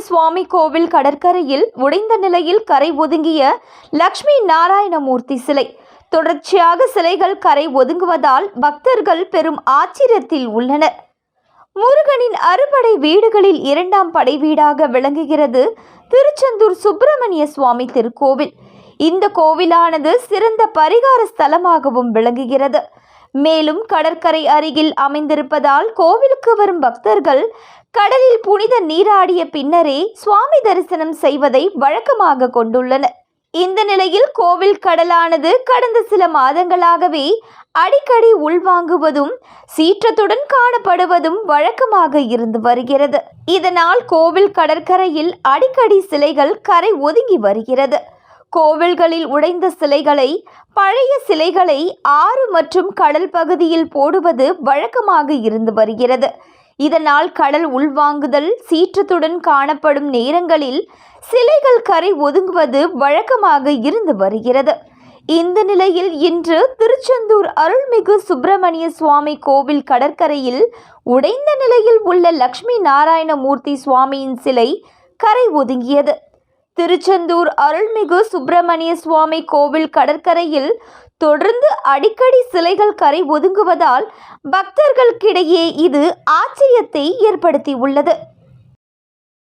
சுவாமி கோவில் கடற்கரையில் உடைந்த நிலையில் கரை ஒதுங்கிய லக்ஷ்மி நாராயணமூர்த்தி சிலை. தொடர்ச்சியாக சிலைகள் கரை ஒதுங்குவதால் பக்தர்கள் பெரும் ஆச்சரியத்தில் உள்ளனர். முருகனின் அறுபடை வீடுகளில் இரண்டாம் படை வீடாக விளங்குகிறது திருச்செந்தூர் சுப்பிரமணிய சுவாமி திருக்கோவில். இந்த கோவிலானது சிறந்த பரிகார ஸ்தலமாகவும் விளங்குகிறது. மேலும் கடற்கரை அருகில் அமைந்திருப்பதால் கோவிலுக்கு வரும் பக்தர்கள் கடலில் புனித நீராடிய பின்னரே சுவாமி தரிசனம் செய்வதை வழக்கமாக கொண்டுள்ளனர். இந்த நிலையில் கோவில் கடலானது கடந்த சில மாதங்களாகவே அடிக்கடி உள்வாங்குவதும் சீற்றத்துடன் காணப்படுவதும் வழக்கமாக இருந்து வருகிறது. இதனால் கோவில் கடற்கரையில் அடிக்கடி சிலைகள் கரை ஒதுங்கி வருகிறது. கோவில்களில் உடைந்த சிலைகளை பழைய சிலைகளை ஆறு மற்றும் கடல் பகுதியில் போடுவது வழக்கமாக இருந்து வருகிறது. இதனால் கடல் உள்வாங்குதல் சீற்றத்துடன் காணப்படும் நேரங்களில் சிலைகள் கரை ஒதுங்குவது வழக்கமாக இருந்து வருகிறது. இந்த நிலையில் இன்று திருச்செந்தூர் அருள்மிகு சுப்பிரமணிய சுவாமி கோவில் கடற்கரையில் உடைந்த நிலையில் உள்ள லக்ஷ்மி நாராயணமூர்த்தி சுவாமியின் சிலை கரை ஒதுங்கியது. திருச்செந்தூர் அருள்மிகு சுப்பிரமணிய சுவாமி கோவில் கடற்கரையில் தொடர்ந்து அடிக்கடி சிலைகள் கரை ஒதுங்குவதால் பக்தர்களுக்கிடையே இது ஆச்சரியத்தை ஏற்படுத்தியுள்ளது.